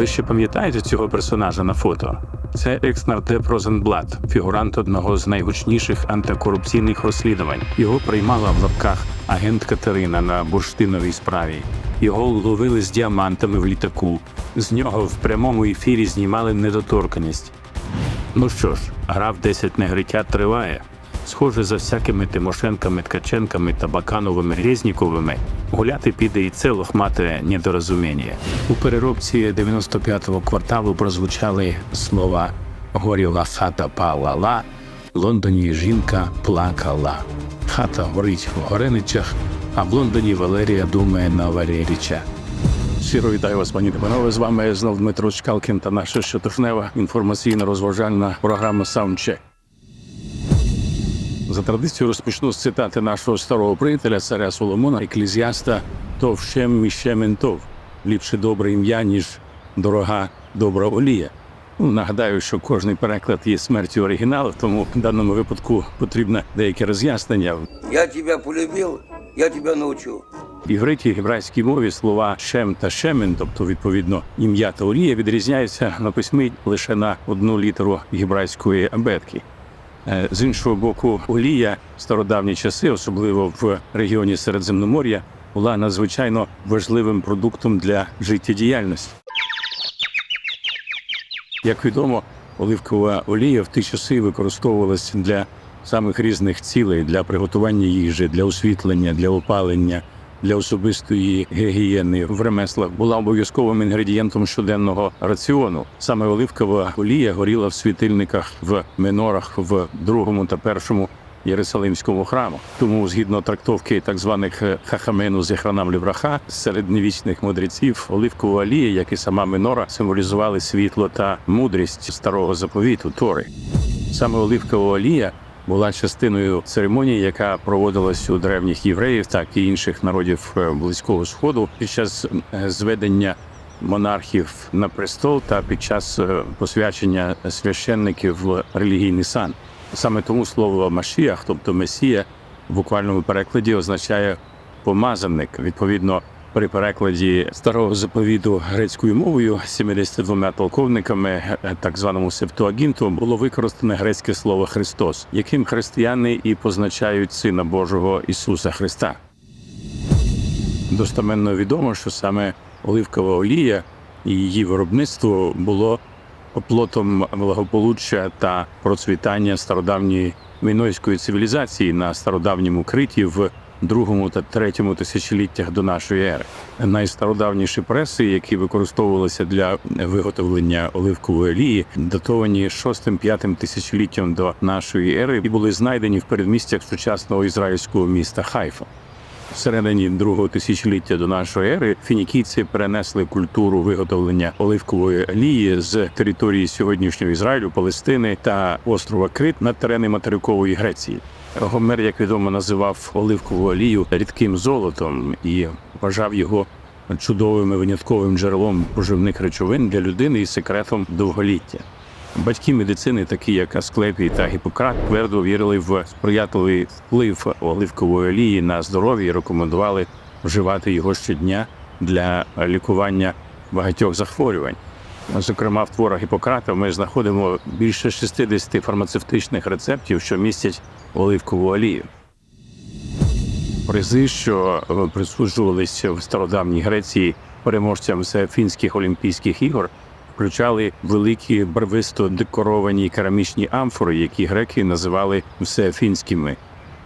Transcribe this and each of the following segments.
Ви ще пам'ятаєте цього персонажа на фото? Це екс-нардеп Розенблат, фігурант одного з найгучніших антикорупційних розслідувань. Його приймала в лапках агент Катерина на бурштиновій справі. Його ловили з діамантами в літаку. З нього в прямому ефірі знімали недоторканість. Ну що ж, гра в 10 негриття триває. Схоже, за всякими Тимошенками, Ткаченками та Бакановими Резніковими гуляти піде і це лохмате недорозуміння. У переробці 95-го кварталу прозвучали слова Горіла хата палала, в Лондоні жінка плакала. Хата горить в Гореничах, а в Лондоні Валерія думає на Валеріча. Щиро вітаю вас, пані панове. З вами знов Дмитро Чкалкін та наша щотижнева інформаційно-розважальна програма Саундчек. За традицією розпочну з цитати нашого старого приятеля, царя Соломона, еклезіаста «Тов шем мішем ентов» ліпше добре ім'я, ніж дорога добра олія. Ну, нагадаю, що кожний переклад є смертю оригіналу, тому в даному випадку потрібне деяке роз'яснення. Я тебя полюбил, я тебя научу. В івриті гебрайській мові слова шем та шемен, тобто відповідно ім'я та олія, відрізняються на письмі лише на одну літеру гебрайської абетки. Е, З іншого боку, олія в стародавні часи, особливо в регіоні Середземномор'я, була надзвичайно важливим продуктом для життєдіяльності. Як відомо, оливкова олія в ті часи використовувалася для самих різних цілей для приготування їжі, для освітлення, для опалення, для особистої гігієни в ремеслах була обов'язковим інгредієнтом щоденного раціону. Саме оливкова олія горіла в світильниках в минорах в другому та першому. Єрусалимському храму, тому згідно трактовки так званих е, хахамену зехранам лівраха середньовічних мудреців, оливкова олія, як і сама минора, символізували світло та мудрість старого заповіту Тори. Саме оливкова олія була частиною церемонії, яка проводилась у древніх євреїв, так і інших народів е, близького сходу під час е, зведення монархів на престол та під час е, посвячення священників в релігійний сан. Саме тому слово Машіах, тобто Месія, в буквальному перекладі означає помазаник. Відповідно, при перекладі старого заповіту грецькою мовою 72 толковниками, е, так званому септуагінту, було використане грецьке слово Христос, яким християни і позначають Сина Божого Ісуса Христа. Достеменно відомо, що саме оливкова олія і її виробництво було оплотом благополуччя та процвітання стародавньої мінойської цивілізації на стародавньому криті в другому та третьому тисячоліттях до нашої ери. Найстародавніші преси, які використовувалися для виготовлення оливкової олії, датовані 6-5 тисячоліттям до нашої ери і були знайдені в передмістях сучасного ізраїльського міста Хайфа. В середині другого тисячоліття до нашої ери фінікійці перенесли культуру виготовлення оливкової олії з території сьогоднішнього Ізраїлю, Палестини та острова Крит на терени материкової Греції. Гомер, як відомо, називав оливкову олію рідким золотом і вважав його чудовим і винятковим джерелом поживних речовин для людини і секретом довголіття. Батьки медицини, такі як Асклепій та Гіппократ, твердо вірили в сприятливий вплив оливкової олії на здоров'я і рекомендували вживати його щодня для лікування багатьох захворювань. Зокрема, в творах Гіппократа ми знаходимо більше 60 фармацевтичних рецептів, що містять оливкову олію. Призи, що присуджувалися в стародавній Греції переможцям фінських олімпійських ігор, включали великі барвисто декоровані керамічні амфори, які греки називали всефінськими.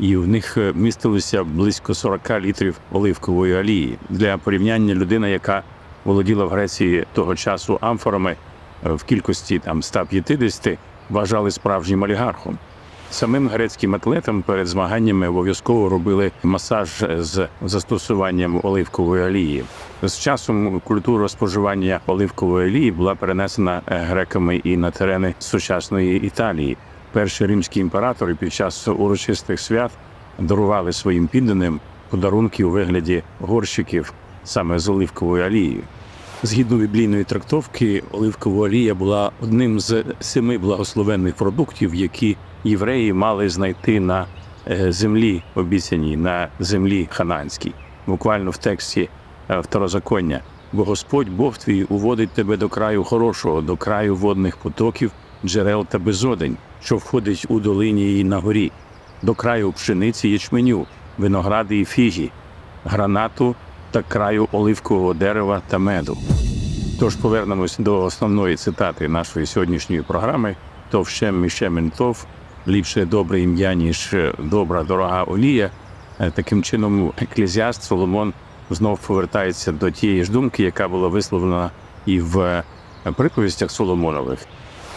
І в них е, містилося близько 40 літрів оливкової олії. Для порівняння людина, яка володіла в Греції того часу амфорами е, в кількості там 150, вважали справжнім олігархом. Самим грецьким атлетам перед змаганнями обов'язково робили масаж з застосуванням оливкової олії. З часом культура споживання оливкової олії була перенесена е, греками і на терени сучасної Італії. Перші римські імператори під час урочистих свят дарували своїм підданим подарунки у вигляді горщиків саме з оливковою олією. Згідно біблійної трактовки, оливкова олія була одним з семи благословенних продуктів, які євреї мали знайти на е, землі обіцяній, на землі хананській. Буквально в тексті второзаконня бо Господь Бог твій уводить тебе до краю хорошого, до краю водних потоків, джерел та безодень, що входить у долині і на горі, до краю пшениці ячменю, виногради і фігі, гранату та краю оливкового дерева та меду. Тож повернемось до основної цитати нашої сьогоднішньої програми: Товщем мішем тов, ліпше добре ім'я, ніж добра дорога олія. Е, Таким чином, еклезіаст Соломон знов повертається до тієї ж думки, яка була висловлена і в приповістях Соломонових.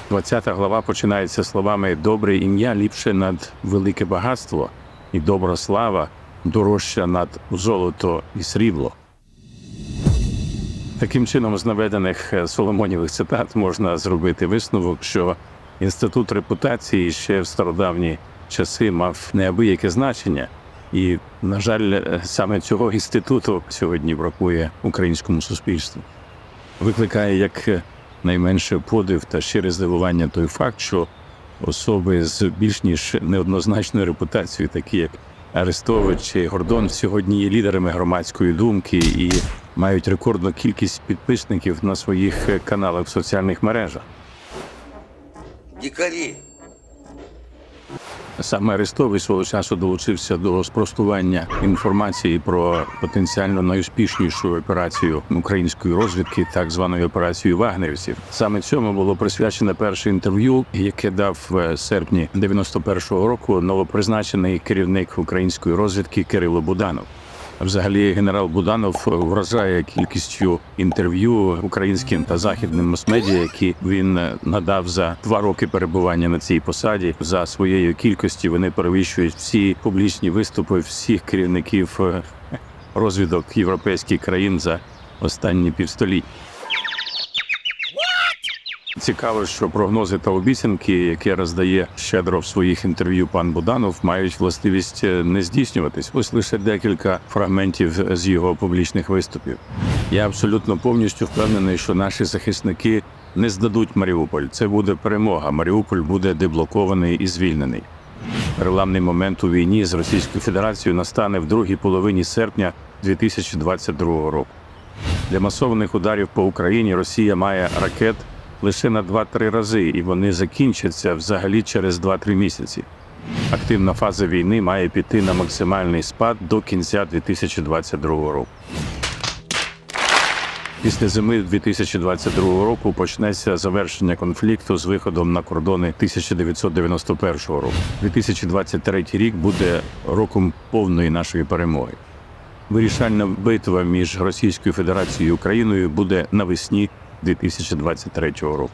20 глава починається словами Добре ім'я ліпше над велике багатство, і добра слава дорожча над золото і срібло. Таким чином, з наведених е, Соломонівих цитат можна зробити висновок, що інститут репутації ще в стародавні часи мав неабияке значення, і, на жаль, е, саме цього інституту сьогодні бракує українському суспільству. Викликає як е, найменше подив та щире здивування той факт, що особи з більш ніж неоднозначною репутацією, такі як Арестович чи Гордон, сьогодні є лідерами громадської думки і мають рекордну кількість підписників на своїх е, каналах в соціальних мережах. Дикари. Саме Арестовий свого часу долучився до спростування інформації про потенціально найуспішнішу операцію української розвідки, так званої операції вагнерівців. Саме цьому було присвячене перше інтерв'ю, яке дав в серпні 91-го року новопризначений керівник української розвідки Кирило Буданов. Взагалі, генерал Буданов вражає кількістю інтерв'ю українським та західним мас-медіа, які він надав за два роки перебування на цій посаді. За своєю кількістю вони перевищують всі публічні виступи всіх керівників е, розвідок європейських країн за останні півстоліття. Цікаво, що прогнози та обіцянки, які роздає щедро в своїх інтерв'ю пан Буданов, мають властивість е, не здійснюватись. Ось лише декілька фрагментів з його публічних виступів. Я абсолютно повністю впевнений, що наші захисники не здадуть Маріуполь. Це буде перемога. Маріуполь буде деблокований і звільнений. Переламний момент у війні з Російською Федерацією настане в другій половині серпня 2022 року. Для масованих ударів по Україні Росія має ракет лише на 2-3 рази, і вони закінчаться взагалі через 2-3 місяці. Активна фаза війни має піти на максимальний спад до кінця 2022 року. Після зими 2022 року почнеться завершення конфлікту з виходом на кордони 1991 року. 2023 рік буде роком повної нашої перемоги. Вирішальна битва між Російською Федерацією і Україною буде навесні 2023 року.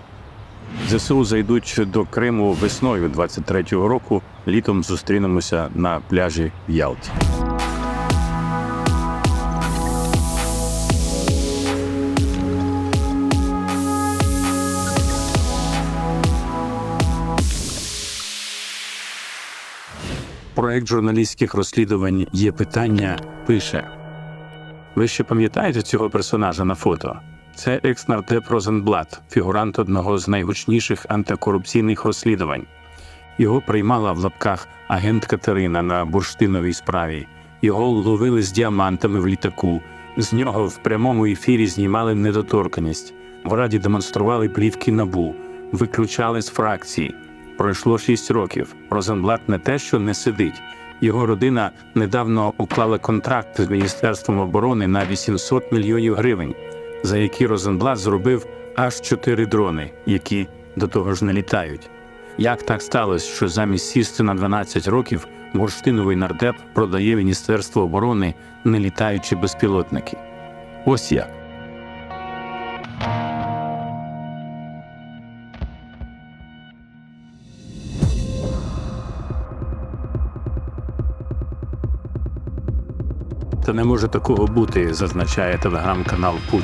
ЗСУ зайдуть до Криму весною 23-го року. Літом зустрінемося на пляжі в Ялті. Проект журналістських розслідувань є питання. Пише: Ви ще пам'ятаєте цього персонажа на фото? Це екс-нардеп Розенблат, фігурант одного з найгучніших антикорупційних розслідувань. Його приймала в лапках агент Катерина на бурштиновій справі. Його ловили з діамантами в літаку. З нього в прямому ефірі знімали недоторканість. В раді демонстрували плівки набу, виключали з фракції. Пройшло шість років. Розенблат не те, що не сидить. Його родина недавно уклала контракт з Міністерством оборони на 800 мільйонів гривень, за які Розенблат зробив аж чотири дрони, які до того ж не літають. Як так сталося, що замість сісти на 12 років бурштиновий нардеп продає Міністерство оборони нелітаючі безпілотники? Ось як. Та не може такого бути, зазначає телеграм-канал Пуч.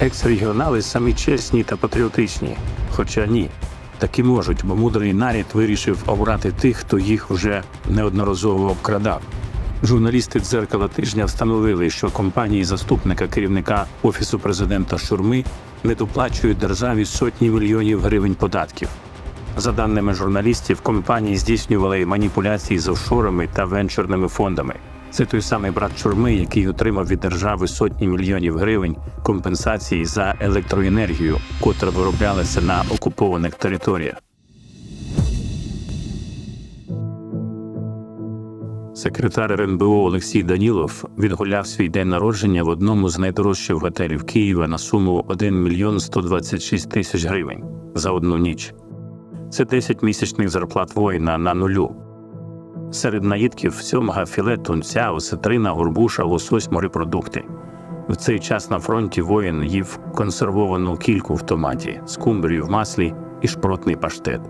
Екс-регіонали самі чесні та патріотичні. Хоча ні, таки можуть, бо мудрий нарід вирішив обрати тих, хто їх уже неодноразово обкрадав. Журналісти дзеркала тижня встановили, що компанії заступника керівника офісу президента Шурми не доплачують державі сотні мільйонів гривень податків. За даними журналістів, компанії здійснювали маніпуляції з офшорами та венчурними фондами. Це той самий брат Чурми, який отримав від держави сотні мільйонів гривень компенсації за електроенергію, котра вироблялася на окупованих територіях. Секретар РНБО Олексій Данілов відгуляв свій день народження в одному з найдорожчих готелів Києва на суму 1 мільйон 126 тисяч гривень за одну ніч. Це 10 місячних зарплат воїна на нулю. Серед наїдків сьомга, філе, тунця, осетрина, горбуша, лосось, морепродукти. В цей час на фронті воїн їв консервовану кільку в томаті, скумбрію в маслі і шпротний паштет.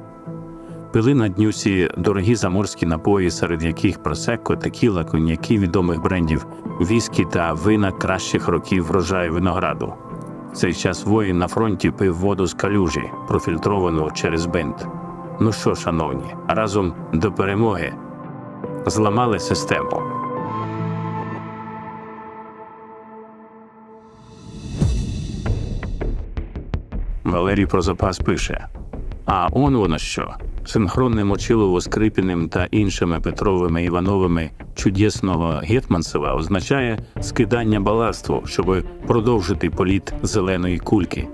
Пили на днюсі дорогі заморські напої, серед яких просекко, текіла, коньяки відомих брендів, віскі та вина кращих років врожаю винограду. В цей час воїн на фронті пив воду з калюжі, профільтровану через бинт. Ну що, шановні, разом до перемоги зламали систему. Валерій про запас пише: А он воно що. Синхронне мочилово Скрипіним та іншими Петровими Івановими чудесного Гетманцева означає скидання баласту, щоб продовжити політ зеленої кульки.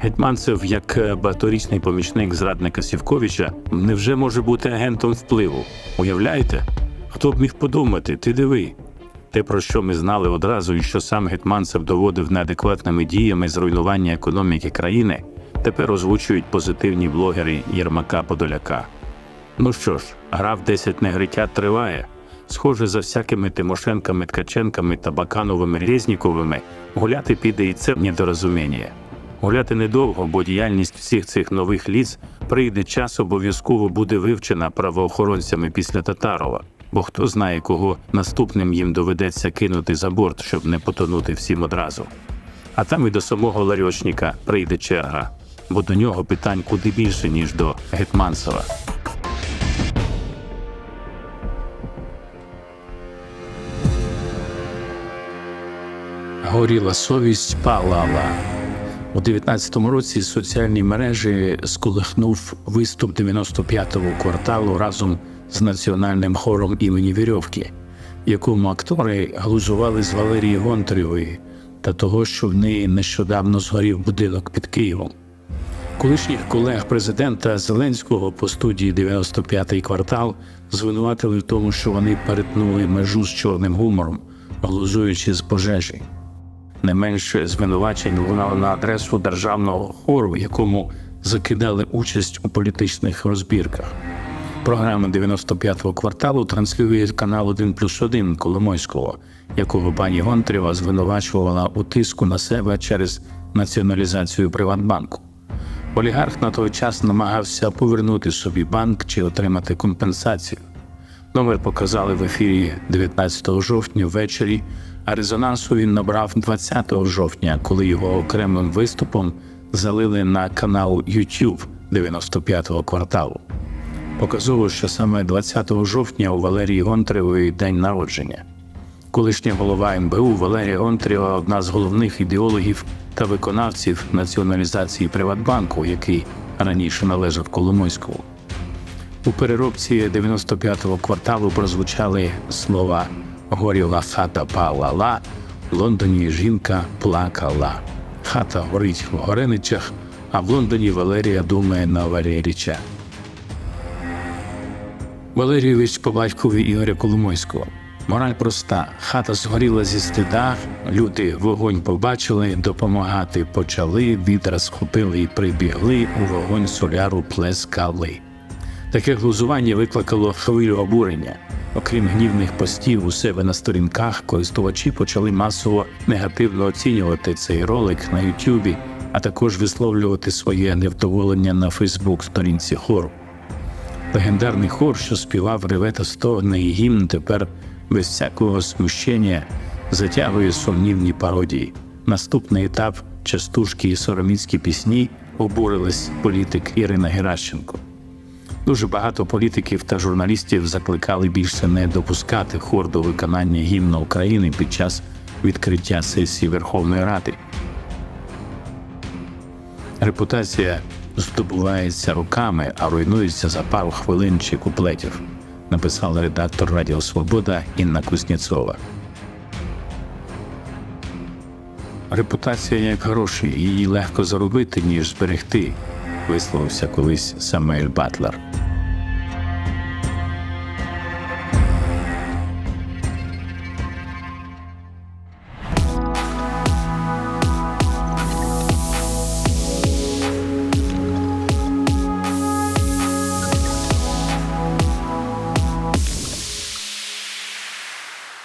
Гетманцев, як е, багаторічний помічник зрадника Сівковича, невже може бути агентом впливу? Уявляєте? Хто б міг подумати, ти диви. Те, про що ми знали одразу, і що сам Гетманцев доводив неадекватними діями зруйнування економіки країни, тепер озвучують позитивні блогери Єрмака Подоляка. Ну що ж, гра в 10 негритят триває. Схоже, за всякими Тимошенками, Ткаченками та Бакановими Резніковими гуляти піде і це недорозуміння. Гуляти недовго, бо діяльність всіх цих нових ліц прийде час, обов'язково буде вивчена правоохоронцями після Татарова. Бо хто знає, кого наступним їм доведеться кинути за борт, щоб не потонути всім одразу. А там і до самого Ларьочника прийде черга, бо до нього питань куди більше, ніж до Гетманцева. Горіла совість палала. У 19-му році соціальні мережі сколихнув виступ 95-го кварталу разом з національним хором імені Вірьовки, якому актори глузували з Валерії Гонтарєвої та того, що в неї нещодавно згорів будинок під Києвом. Колишніх колег президента Зеленського по студії 95-й квартал звинуватили в тому, що вони перетнули межу з чорним гумором, глузуючи з пожежі. Не менше звинувачень лунало на адресу державного хору, якому закидали участь у політичних розбірках. Програма 95-го кварталу транслює канал 1 плюс 1 Коломойського, якого пані Гонтрєва звинувачувала у тиску на себе через націоналізацію Приватбанку. Олігарх на той час намагався повернути собі банк чи отримати компенсацію. Номер показали в ефірі 19 жовтня ввечері, а резонансу він набрав 20 жовтня, коли його окремим виступом залили на канал YouTube 95-го кварталу. Показово, що саме 20 жовтня у Валерії Гонтаревої день народження. Колишня голова МБУ Валерія Гонтарєва – одна з головних ідеологів та виконавців націоналізації Приватбанку, який раніше належав Коломойському. У переробці 95-го кварталу прозвучали слова Горіла хата палала, в Лондоні жінка плакала. Хата горить в Гореничах, а в Лондоні Валерія думає на Валеріча. Валерійович по батькові Ігоря Коломойського. Мораль проста: хата згоріла зі стида, люди вогонь побачили, допомагати почали, вітер схопили і прибігли, у вогонь соляру плескали. Таке глузування викликало хвилю обурення. Окрім гнівних постів у себе на сторінках, користувачі почали масово негативно оцінювати цей ролик на Ютубі, а також висловлювати своє невдоволення на Фейсбук сторінці хору. Легендарний хор, що співав реве та стогне і гімн, тепер без всякого смущення затягує сумнівні пародії. Наступний етап частушки і сороміцькі пісні обурилась політик Ірина Геращенко. Дуже багато політиків та журналістів закликали більше не допускати хор до виконання гімну України під час відкриття сесії Верховної Ради. Репутація здобувається роками, а руйнується за пару хвилин чи куплетів. написала редактор Радіо Свобода Інна Кузнєцова. Репутація як гроші, її легко заробити, ніж зберегти, висловився колись Самель Батлер.